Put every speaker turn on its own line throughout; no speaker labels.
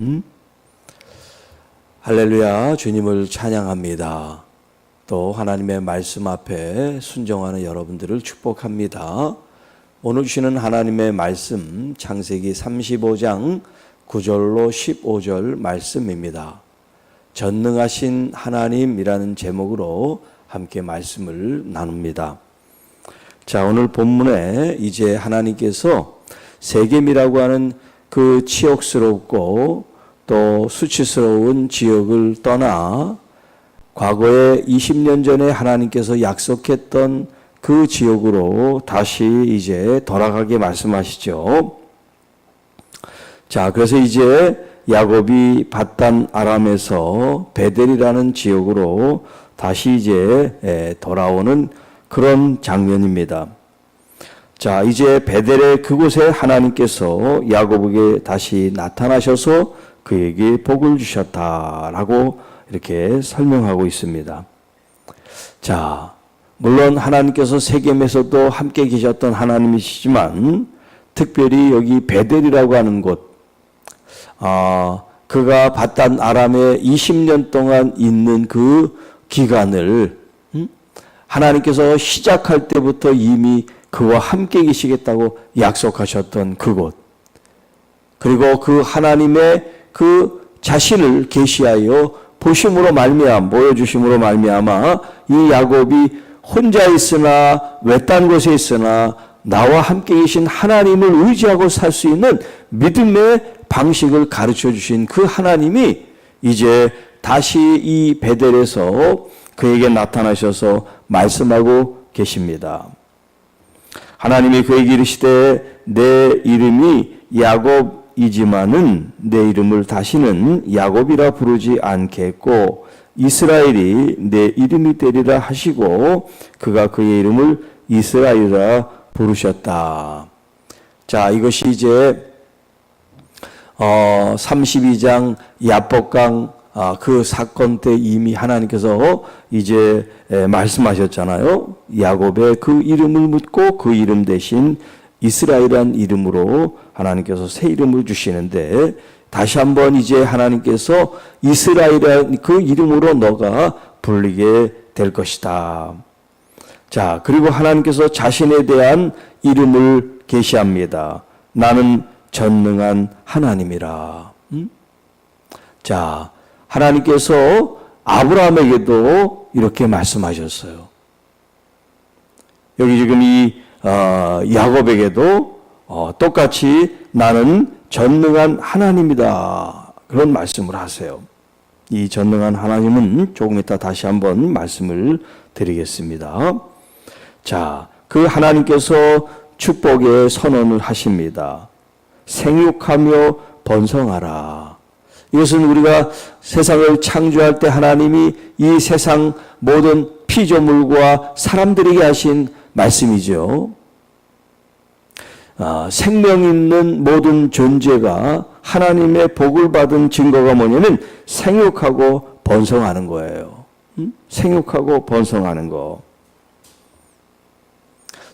음? 할렐루야, 주님을 찬양합니다. 또 하나님의 말씀 앞에 순종하는 여러분들을 축복합니다. 오늘 주시는 하나님의 말씀 창세기 35장 9절로 15절 말씀입니다. 전능하신 하나님이라는 제목으로 함께 말씀을 나눕니다. 자, 오늘 본문에 이제 하나님께서 세겜이라고 하는 그 치욕스럽고 또 수치스러운 지역을 떠나 과거에 20년 전에 하나님께서 약속했던 그 지역으로 다시 이제 돌아가게 말씀하시죠. 자, 그래서 이제 야곱이 바단 아람에서 베델이라는 지역으로 다시 이제 돌아오는 그런 장면입니다. 자, 이제 베델의 그곳에 하나님께서 야곱에게 다시 나타나셔서 그에게 복을 주셨다라고 이렇게 설명하고 있습니다. 자, 물론 하나님께서 세겜에서도 함께 계셨던 하나님이시지만 특별히 여기 베델이라고 하는 곳, 아, 그가 바단 아람에 20년 동안 있는 그 기간을 음? 하나님께서 시작할 때부터 이미 그와 함께 계시겠다고 약속하셨던 그곳. 그리고 그 하나님의 그 자신을 계시하여 보심으로 말미암 보여주심으로 말미암아 이 야곱이 혼자 있으나 외딴 곳에 있으나 나와 함께 계신 하나님을 의지하고 살 수 있는 믿음의 방식을 가르쳐 주신 그 하나님이 이제 다시 이 베델에서 그에게 나타나셔서 말씀하고 계십니다. 하나님이 그에게 이르시되 내 이름이 야곱 이지만은 내 이름을 다시는 야곱이라 부르지 않겠고 이스라엘이 내 이름이 되리라 하시고 그가 그의 이름을 이스라엘이라 부르셨다. 자, 이것이 이제 어 32장 야복강 아, 그 사건 때 이미 하나님께서 이제 말씀하셨잖아요. 야곱의 그 이름을 묻고 그 이름 대신 이스라엘이란 이름으로 하나님께서 새 이름을 주시는데 다시 한번 이제 하나님께서 이스라엘이란 그 이름으로 너가 불리게 될 것이다. 자, 그리고 하나님께서 자신에 대한 이름을 계시합니다. 나는 전능한 하나님이라. 음? 자, 하나님께서 아브라함에게도 이렇게 말씀하셨어요. 여기 지금 이 어, 야곱에게도 어, 똑같이 나는 전능한 하나님이다. 그런 말씀을 하세요. 이 전능한 하나님은 조금 이따 다시 한번 말씀을 드리겠습니다. 자, 그 하나님께서 축복의 선언을 하십니다. 생육하며 번성하라. 이것은 우리가 세상을 창조할 때 하나님이 이 세상 모든 피조물과 사람들에게 하신 말씀이죠. 아, 생명 있는 모든 존재가 하나님의 복을 받은 증거가 뭐냐면 생육하고 번성하는 거예요. 음? 생육하고 번성하는 거.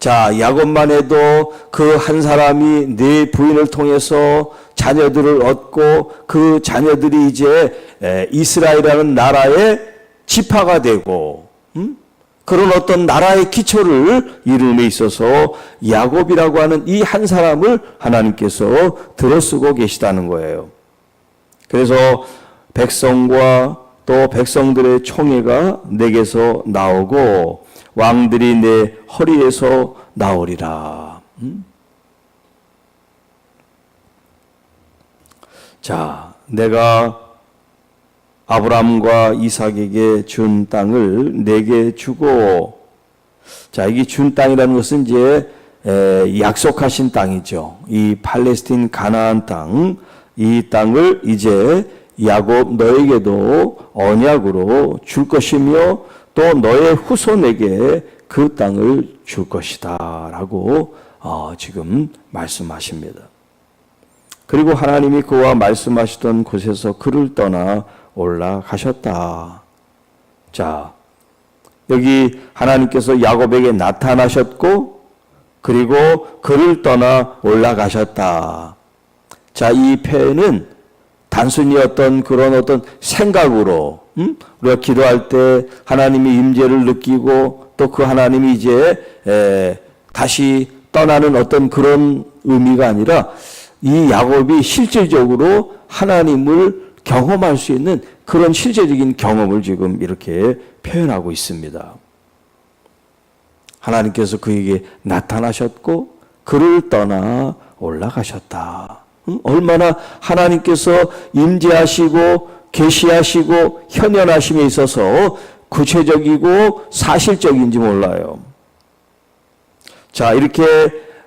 자, 야곱만 해도 그 한 사람이 네 부인을 통해서 자녀들을 얻고 그 자녀들이 이제 이스라엘이라는 나라의 지파가 되고 음? 그런 어떤 나라의 기초를 이름에 있어서 야곱이라고 하는 이 한 사람을 하나님께서 들어쓰고 계시다는 거예요. 그래서 백성과 또 백성들의 총회가 내게서 나오고 왕들이 내 허리에서 나오리라. 음? 자, 내가 아브람과 이삭에게 준 땅을 내게 주고, 자, 이게 준 땅이라는 것은 이제 에, 약속하신 땅이죠. 이 팔레스틴 가나안 땅, 이 땅을 이제 야곱 너에게도 언약으로 줄 것이며 또 너의 후손에게 그 땅을 줄 것이다라고 어, 지금 말씀하십니다. 그리고 하나님이 그와 말씀하시던 곳에서 그를 떠나 올라가셨다. 자, 여기 하나님께서 야곱에게 나타나셨고, 그리고 그를 떠나 올라가셨다. 자, 이 표현은 단순히 어떤 그런 어떤 생각으로 음? 우리가 기도할 때 하나님의 임재를 느끼고 또 그 하나님이 이제 에, 다시 떠나는 어떤 그런 의미가 아니라 이 야곱이 실질적으로 하나님을 경험할 수 있는 그런 실제적인 경험을 지금 이렇게 표현하고 있습니다. 하나님께서 그에게 나타나셨고 그를 떠나 올라가셨다. 응? 얼마나 하나님께서 임재하시고 계시하시고 현현하심에 있어서 구체적이고 사실적인지 몰라요. 자, 이렇게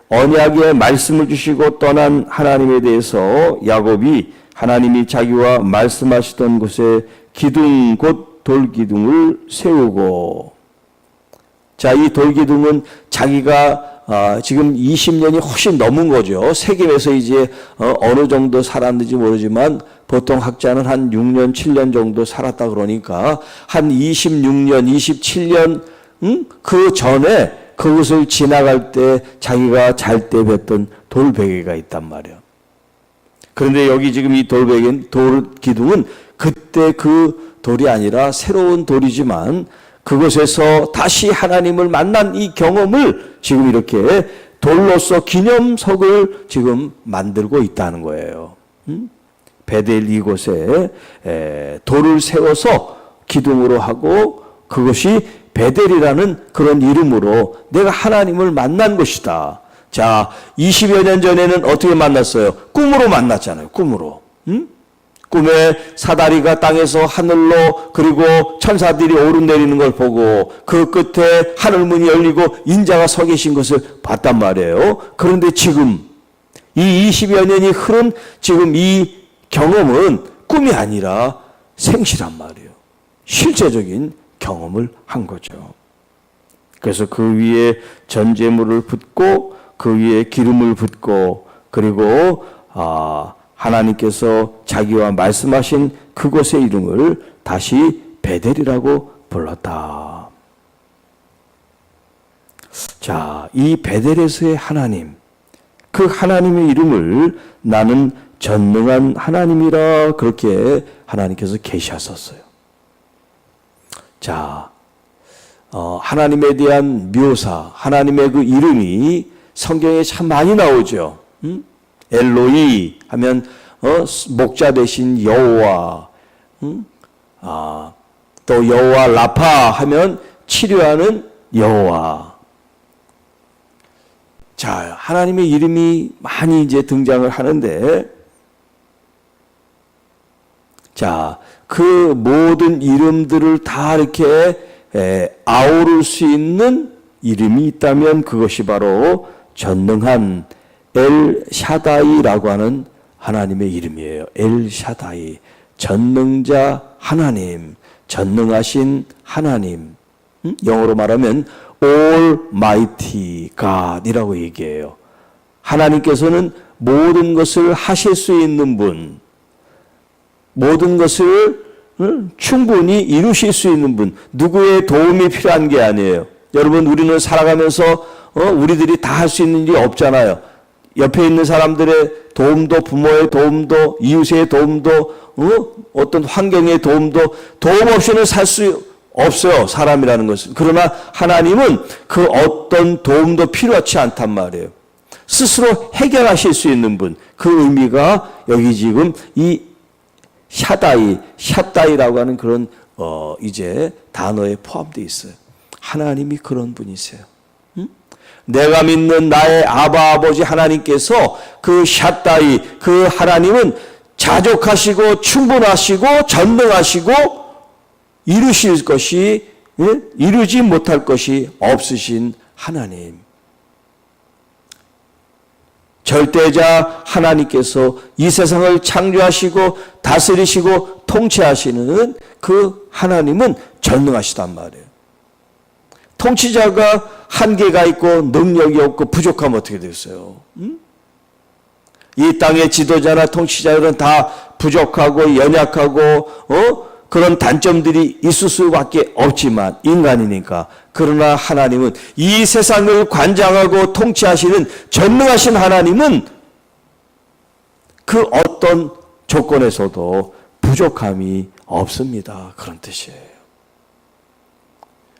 언약의 말씀을 주시고 떠난 하나님에 대해서 야곱이 하나님이 자기와 말씀하시던 곳에 기둥 곧 돌기둥을 세우고 자, 이 돌기둥은 자기가 아, 지금 20년이 훨씬 넘은 거죠. 세겜에서 이제 어, 어느 정도 살았는지 모르지만 보통 학자는 한 6년, 7년 정도 살았다 그러니까 한 26년, 27년 음? 그 전에 그것을 지나갈 때 자기가 잘 때 뵀던 돌베개가 있단 말이에요. 그런데 여기 지금 이 돌베개, 돌 기둥은 그때 그 돌이 아니라 새로운 돌이지만 그곳에서 다시 하나님을 만난 이 경험을 지금 이렇게 돌로서 기념석을 지금 만들고 있다는 거예요. 음? 베델 이곳에 에, 돌을 세워서 기둥으로 하고 그것이 베델이라는 그런 이름으로 내가 하나님을 만난 것이다. 자, 20여 년 전에는 어떻게 만났어요? 꿈으로 만났잖아요. 꿈으로. 음? 꿈에 사다리가 땅에서 하늘로 그리고 천사들이 오르내리는 걸 보고 그 끝에 하늘문이 열리고 인자가 서 계신 것을 봤단 말이에요. 그런데 지금 이 20여 년이 흐른 지금 이 경험은 꿈이 아니라 생시란 말이에요. 실제적인 경험을 한 거죠. 그래서 그 위에 전제물을 붓고 그 위에 기름을 붓고 그리고 아 하나님께서 자기와 말씀하신 그곳의 이름을 다시 베델이라고 불렀다. 자, 이 베델에서의 하나님, 그 하나님의 이름을 나는 전능한 하나님이라 그렇게 하나님께서 계시하셨어요. 자, 어, 하나님에 대한 묘사, 하나님의 그 이름이 성경에 참 많이 나오죠. 음? 엘로이 하면 어, 목자 대신 여호와, 음? 아, 또 여호와 라파 하면 치료하는 여호와. 자, 하나님의 이름이 많이 이제 등장을 하는데, 자, 그 모든 이름들을 다 이렇게 에, 아우를 수 있는 이름이 있다면 그것이 바로 전능한 엘 샤다이라고 하는 하나님의 이름이에요. 엘 샤다이. 전능자 하나님, 전능하신 하나님. 음? 영어로 말하면 Almighty God이라고 얘기해요. 하나님께서는 모든 것을 하실 수 있는 분, 모든 것을 충분히 이루실 수 있는 분, 누구의 도움이 필요한 게 아니에요. 여러분, 우리는 살아가면서 어, 우리들이 다 할 수 있는 일이 없잖아요. 옆에 있는 사람들의 도움도, 부모의 도움도, 이웃의 도움도, 어? 떤 환경의 도움도 도움 없이는 살 수 없어요. 사람이라는 것은. 그러나 하나님은 그 어떤 도움도 필요하지 않단 말이에요. 스스로 해결하실 수 있는 분. 그 의미가 여기 지금 이 샤다이, 샤다이라고 하는 그런 어 이제 단어에 포함되어 있어요. 하나님이 그런 분이세요. 응? 내가 믿는 나의 아바 아버지 하나님께서 그 샤다이 그 하나님은 자족하시고 충분하시고 전능하시고 이루실 것이 예? 이루지 못할 것이 없으신 하나님. 절대자 하나님께서 이 세상을 창조하시고 다스리시고 통치하시는 그 하나님은 전능하시단 말이에요. 통치자가 한계가 있고 능력이 없고 부족하면 어떻게 되겠어요? 음? 이 땅의 지도자나 통치자들은 다 부족하고 연약하고 어? 그런 단점들이 있을 수밖에 없지만 인간이니까 그러나 하나님은 이 세상을 관장하고 통치하시는 전능하신 하나님은 그 어떤 조건에서도 부족함이 없습니다. 그런 뜻이에요.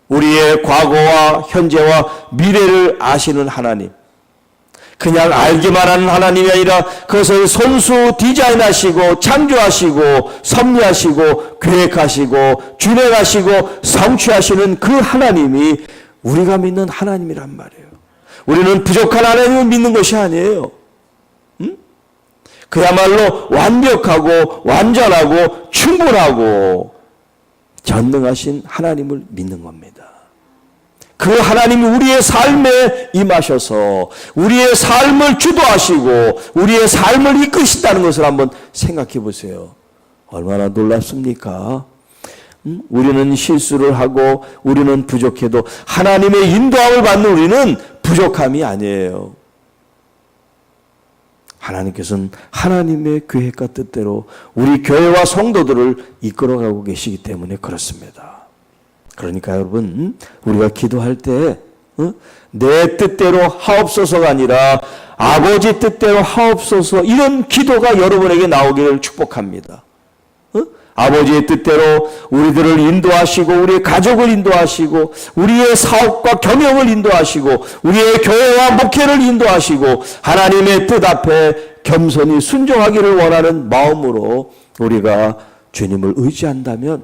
우리의 과거와 현재와 미래를 아시는 하나님. 그냥 알기만 하는 하나님이 아니라 그것을 손수 디자인하시고 창조하시고 섭리하시고 계획하시고 준행하시고 성취하시는 그 하나님이 우리가 믿는 하나님이란 말이에요. 우리는 부족한 하나님을 믿는 것이 아니에요. 음? 그야말로 완벽하고 완전하고 충분하고 전능하신 하나님을 믿는 겁니다. 그 하나님이 우리의 삶에 임하셔서 우리의 삶을 주도하시고 우리의 삶을 이끄신다는 것을 한번 생각해 보세요. 얼마나 놀랍습니까? 음? 우리는 실수를 하고 우리는 부족해도 하나님의 인도함을 받는 우리는 부족함이 아니에요. 하나님께서는 하나님의 계획과 뜻대로 우리 교회와 성도들을 이끌어가고 계시기 때문에 그렇습니다. 그러니까 여러분 우리가 기도할 때내 뜻대로 하옵소서가 아니라 아버지 뜻대로 하옵소서 이런 기도가 여러분에게 나오기를 축복합니다. 어? 아버지의 뜻대로 우리들을 인도하시고 우리의 가족을 인도하시고 우리의 사업과 경영을 인도하시고 우리의 교회와 목회를 인도하시고 하나님의 뜻 앞에 겸손히 순종하기를 원하는 마음으로 우리가 주님을 의지한다면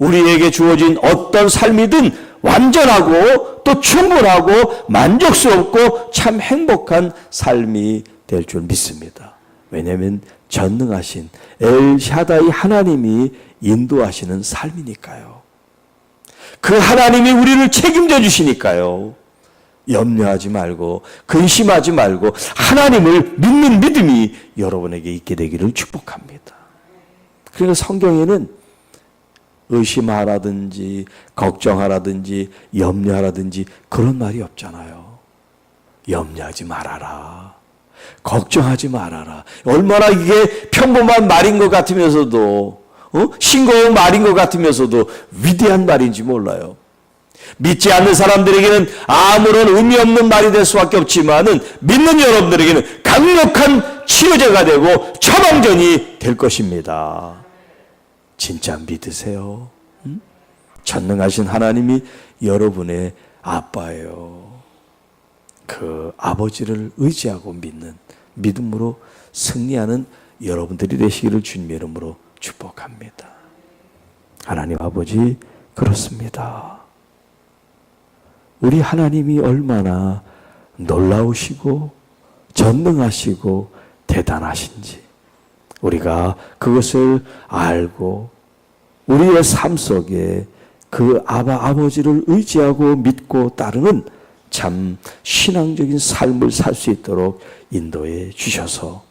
우리에게 주어진 어떤 삶이든 완전하고 또 충분하고 만족스럽고 참 행복한 삶이 될 줄 믿습니다. 왜냐하면 전능하신 엘샤다이 하나님이 인도하시는 삶이니까요. 그 하나님이 우리를 책임져 주시니까요. 염려하지 말고 근심하지 말고 하나님을 믿는 믿음이 여러분에게 있게 되기를 축복합니다. 그러니까 성경에는 의심하라든지 걱정하라든지 염려하라든지 그런 말이 없잖아요. 염려하지 말아라. 걱정하지 말아라. 얼마나 이게 평범한 말인 것 같으면서도 어? 싱거운 말인 것 같으면서도 위대한 말인지 몰라요. 믿지 않는 사람들에게는 아무런 의미 없는 말이 될 수밖에 없지만은 믿는 여러분들에게는 강력한 치유제가 되고 처방전이 될 것입니다. 진짜 믿으세요? 음? 전능하신 하나님이 여러분의 아빠예요. 그 아버지를 의지하고 믿는 믿음으로 승리하는 여러분들이 되시기를 주님의 이름으로 축복합니다. 하나님 아버지 그렇습니다. 우리 하나님이 얼마나 놀라우시고 전능하시고 대단하신지 우리가 그것을 알고 우리의 삶 속에 그 아바 아버지를 의지하고 믿고 따르는 참 신앙적인 삶을 살 수 있도록 인도해 주셔서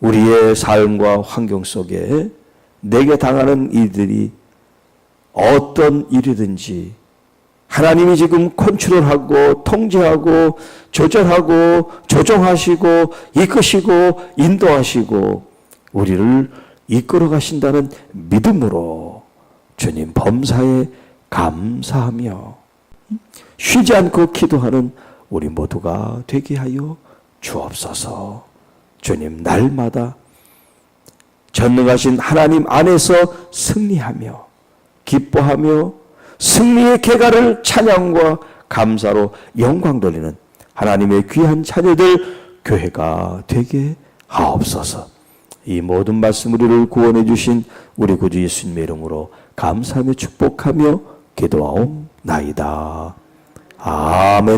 우리의 삶과 환경 속에 내게 당하는 일들이 어떤 일이든지 하나님이 지금 컨트롤하고 통제하고 조절하고 조정하시고 이끄시고 인도하시고 우리를 이끌어 가신다는 믿음으로 주님 범사에 감사하며 쉬지 않고 기도하는 우리 모두가 되게 하여 주옵소서. 주님 날마다 전능하신 하나님 안에서 승리하며 기뻐하며 승리의 개가를 찬양과 감사로 영광 돌리는 하나님의 귀한 자녀들 교회가 되게 하옵소서. 이 모든 말씀 우리를 구원해 주신 우리 구주 예수님의 이름으로 감사하며 축복하며 기도하옵나이다. 아멘.